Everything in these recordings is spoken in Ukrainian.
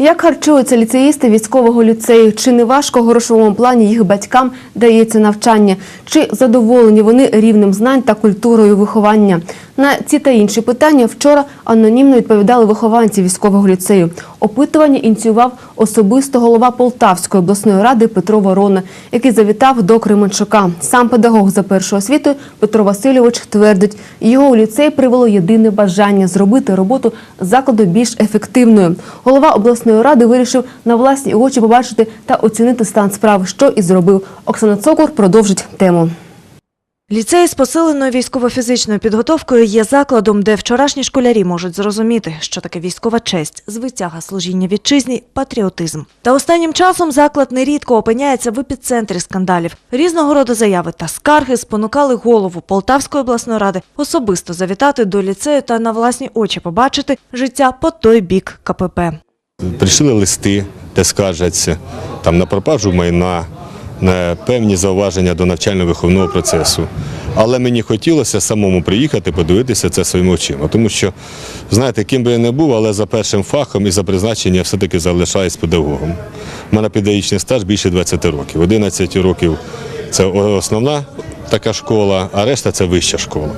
Як харчуються ліцеїсти військового ліцею? Чи не важко грошовому плані їх батькам дається навчання? Чи задоволені вони рівнем знань та культурою виховання? На ці та інші питання вчора анонімно відповідали вихованці військового ліцею. Опитування ініціював особисто голова Полтавської обласної ради Петро Ворона, який завітав до Кременчука. Сам педагог за першою освітою Петро Васильович твердить, його у ліцей привело єдине бажання зробити роботу закладу більш ефективною. Голова обласної ради вирішив на власні очі побачити та оцінити стан справ, що і зробив. Оксана Цокур продовжить тему. Ліцей з посиленою військово-фізичною підготовкою є закладом, де вчорашні школярі можуть зрозуміти, що таке військова честь, звитяга служіння вітчизні, патріотизм. Та останнім часом заклад нерідко опиняється в епіцентрі скандалів. Різного роду заяви та скарги спонукали голову Полтавської обласної ради особисто завітати до ліцею та на власні очі побачити життя по той бік КПП. Прийшли листи, де скаржаться там на пропажу майна, на певні зауваження до навчально-виховного процесу. Але мені хотілося самому приїхати, подивитися це своїми очима. Тому що, знаєте, ким би я не був, але за першим фахом і за призначення я все-таки залишаюсь педагогом. У мене педагогічний стаж більше 20 років. 11 років це основна така школа, а решта це вища школа.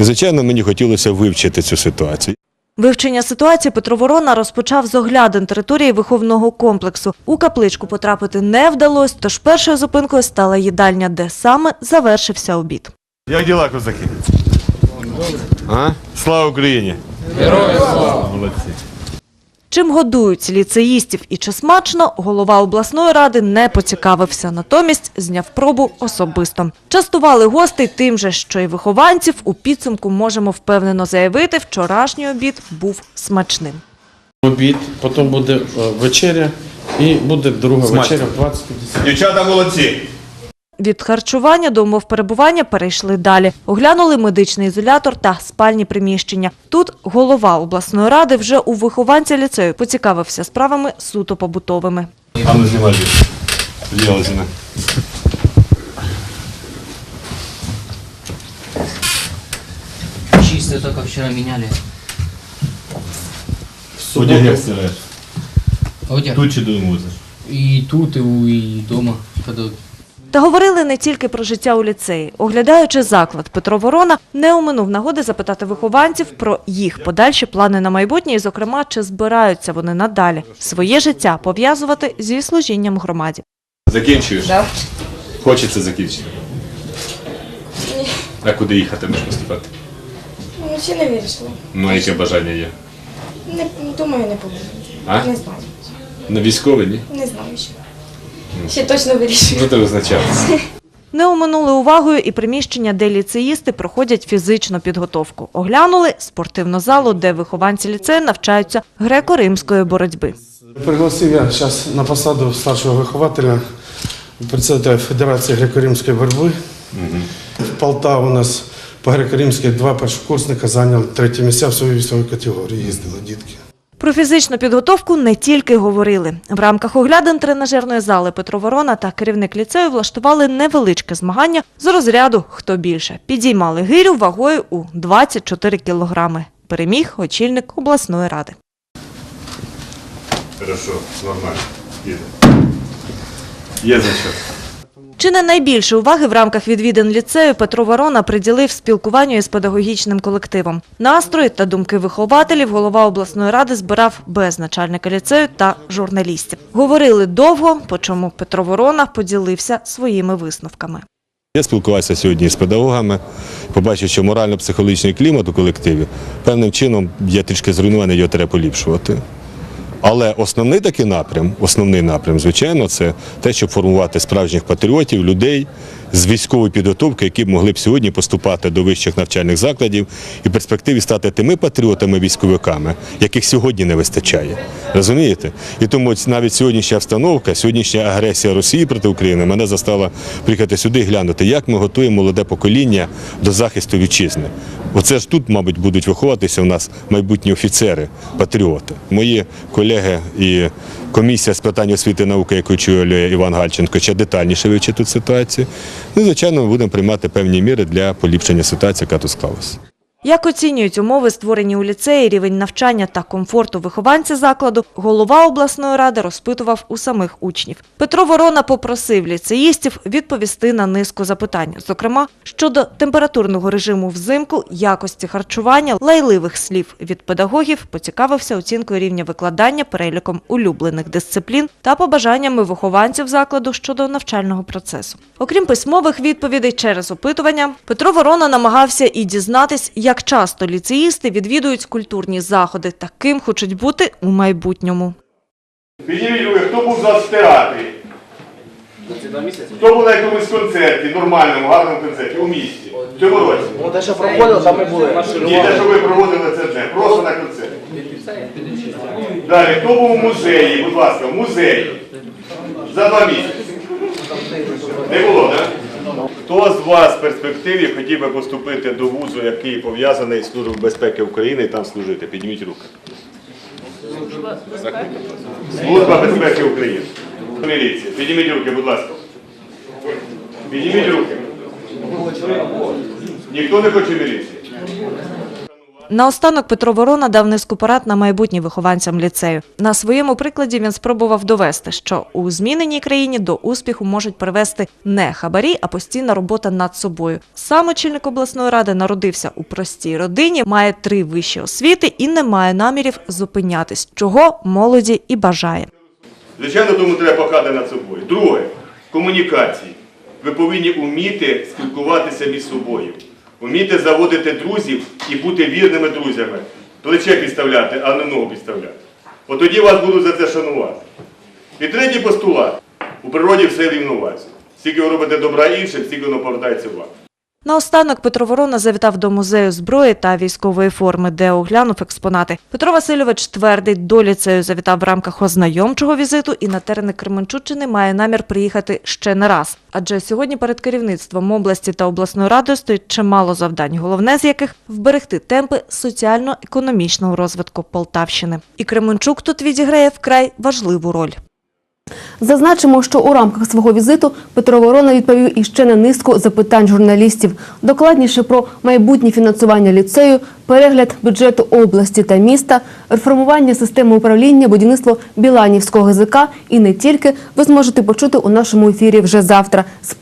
І, звичайно, мені хотілося вивчити цю ситуацію. Вивчення ситуації Петро Ворона розпочав з оглядин території виховного комплексу. У капличку потрапити не вдалося, тож першою зупинкою стала їдальня, де саме завершився обід. Як діла, козаки? А? Слава Україні! Героям слава! Молодці! Чим годують ліцеїстів і чи смачно, голова обласної ради не поцікавився, натомість зняв пробу особисто. Частували гостей тим же, що й вихованців. У підсумку можемо впевнено заявити, вчорашній обід був смачним. обід, потім буде е, вечеря і буде друга вечеря в 20.50. Дівчата молодці! Від харчування до умов перебування перейшли далі. Оглянули медичний ізолятор та спальні приміщення. Тут голова обласної ради вже у вихованця ліцею поцікавився справами суто побутовими. А ну знімай Діла зіна. Чисто только вчера меняли. Одяг як стираєш? Одяг. Тут чи додому возиш? И тут, и, у- и дома. Когда Та говорили не тільки про життя у ліцеї. Оглядаючи заклад, Петро Ворона не оминув нагоди запитати вихованців про їх подальші плани на майбутнє і, зокрема, чи збираються вони надалі своє життя пов'язувати зі служінням громаді. Закінчуєш? Так. Хочеться закінчити. А куди їхати можеш поступати? Ну, ще не вирішила. Ну, а яке бажання є? Не, думаю, не повинна. А? Не знаю. На військове, ні? Не знаю ще. Ще точно вирішую. Ну, визначатися. Не оминули увагою і приміщення, де ліцеїсти проходять фізичну підготовку. Оглянули спортивну залу, де вихованці ліцею навчаються греко-римської боротьби. Пригласив я зараз на посаду старшого вихователя председателя Федерації греко-римської боротьби. В Полтаві у нас по греко-римській два першокурсника зайняли треті місця в своїй вісовій категорії. Їздили дітки. Про фізичну підготовку не тільки говорили. В рамках оглядин тренажерної зали Петро Ворона та керівник ліцею влаштували невеличке змагання з розряду «Хто більше». Підіймали гирю вагою у 24 кілограми. Переміг очільник обласної ради. Хорошо, нормально. Є за що. Чи не найбільше уваги в рамках відвідин ліцею Петро Ворона приділив спілкуванню із педагогічним колективом. Настрої та думки вихователів голова обласної ради збирав без начальника ліцею та журналістів. Говорили довго, по чому Петро Ворона поділився своїми висновками. Я спілкувався сьогодні з педагогами, побачив, що морально-психологічний клімат у колективі певним чином є трішки зруйнований, його треба поліпшувати. Але основний такий напрям, основний напрям, звичайно, це те, щоб формувати справжніх патріотів, людей з військової підготовки, які б могли б сьогодні поступати до вищих навчальних закладів і в перспективі стати тими патріотами-військовиками, яких сьогодні не вистачає. Розумієте? І тому навіть сьогоднішня обстановка, сьогоднішня агресія Росії проти України мене застала приїхати сюди і глянути, як ми готуємо молоде покоління до захисту вітчизни. Оце ж тут, мабуть, будуть виховуватися у нас майбутні офіцери, патріоти. Мої колеги і комісія з питань освіти і науки, яку очолює Іван Гальченко, ще детальніше вивчить тут ситуацію. Ну, звичайно, ми будемо приймати певні міри для поліпшення ситуації, яка тут склалася. Як оцінюють умови, створені у ліцеї, рівень навчання та комфорту вихованця закладу, голова обласної ради розпитував у самих учнів. Петро Ворона попросив ліцеїстів відповісти на низку запитань, зокрема щодо температурного режиму взимку, якості харчування, лайливих слів від педагогів, поцікавився оцінкою рівня викладання, переліком улюблених дисциплін та побажаннями вихованців закладу щодо навчального процесу. Окрім письмових відповідей через опитування, Петро Ворона намагався і дізнатись, як часто ліцеїсти відвідують культурні заходи та ким хочуть бути у майбутньому. Підніміть руки, хто був за в театрі? Хто був на якомусь концерті, нормальному, гарному концерті, у місті? В цьому році? Ну, те, що проходило, там ми були. Ні, те, що ви проводили це дне, просто на концерті. Далі, хто був у музеї, будь ласка, в музеї? За два місяці. Не було, так? Хто з вас в перспективі хотів би поступити до вузу, який пов'язаний з Службою безпеки України і там служити? Підніміть руки. Служба безпеки України. Міліція. Підніміть руки, будь ласка. Підніміть руки. Ніхто не хоче міліції? Наостанок Петро Ворона дав низку порад на майбутнє вихованцям ліцею. На своєму прикладі він спробував довести, що у зміненій країні до успіху можуть привести не хабарі, а постійна робота над собою. Сам очільник обласної ради народився у простій родині, має три вищі освіти і не має намірів зупинятись, чого молоді і бажає. Звичайно, тому треба пахати над собою. Друге, комунікації. Ви повинні вміти спілкуватися між собою, вміти заводити друзів і бути вірними друзями. Плече підставляти, а не ногу підставляти. От тоді вас будуть за це шанувати. І третій постулат. У природі все рівновазі. Скільки ви робите добра іншим, стільки воно повертається вам. Наостанок Петро Ворона завітав до музею зброї та військової форми, де оглянув експонати. Петро Васильович твердить, до ліцею завітав в рамках ознайомчого візиту і на терени Кременчуччини має намір приїхати ще не раз. Адже сьогодні перед керівництвом області та обласною радою стоїть чимало завдань, головне з яких вберегти темпи соціально-економічного розвитку Полтавщини. І Кременчук тут відіграє вкрай важливу роль. Зазначимо, що у рамках свого візиту Петро Ворона відповів іще на низку запитань журналістів. Докладніше про майбутнє фінансування ліцею, перегляд бюджету області та міста, реформування системи управління, будівництво Біланівського ГЗК і не тільки ви зможете почути у нашому ефірі вже завтра з.